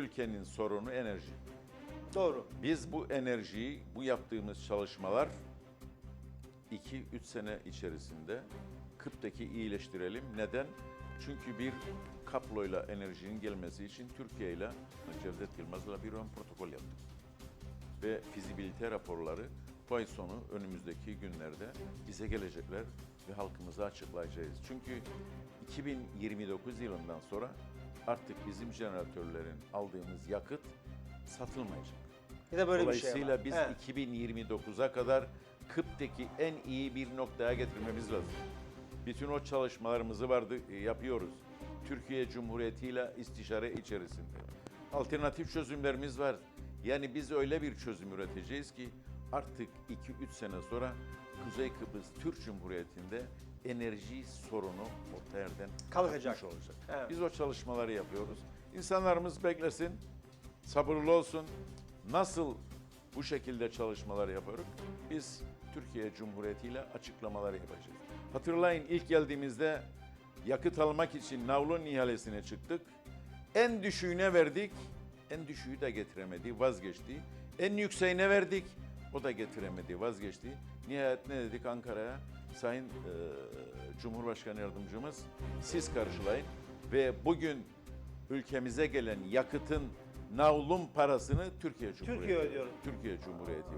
ülkenin sorunu enerji. Doğru. Biz bu enerjiyi, bu yaptığımız çalışmalar 2-3 sene içerisinde Kıp'taki iyileştirelim. Neden? Çünkü bir kabloyla enerjinin gelmesi için Türkiye ile Cevdet Yılmaz'la bir ön protokol yaptık. Ve fizibilite raporları bu ay sonu önümüzdeki günlerde bize gelecekler ve halkımıza açıklayacağız. Çünkü 2029 yılından sonra artık bizim jeneratörlerin aldığımız yakıt satılmayacak. Bir de böyle bir şey Dolayısıyla var. biz Evet. 2029'a kadar Kıp'taki en iyi bir noktaya getirmemiz lazım. Bütün o çalışmalarımızı vardı e, yapıyoruz. Türkiye Cumhuriyeti ile istişare içerisinde. Alternatif çözümlerimiz var. Yani biz öyle bir çözüm üreteceğiz ki artık 2-3 sene sonra Kuzey Kıbrıs Türk Cumhuriyeti'nde enerji sorunu orta yerden Kalkacak. olacak. Evet. Biz o çalışmaları yapıyoruz. İnsanlarımız beklesin, sabırlı olsun. Nasıl bu şekilde çalışmalar yapıyoruz? Biz Türkiye Cumhuriyeti ile açıklamalar yapacağız. Hatırlayın ilk geldiğimizde yakıt almak için navlun ihalesine çıktık. En düşüğüne verdik. En düşüğü de getiremedi, vazgeçti. En yükseğine verdik. O da getiremedi, vazgeçti. Nihayet ne dedik Ankara'ya? Sayın eee, Cumhurbaşkanı Yardımcımız siz karşılayın ve bugün ülkemize gelen yakıtın navlun parasını Türkiye Cumhuriyeti. Türkiye ödüyor. Türkiye Cumhuriyeti.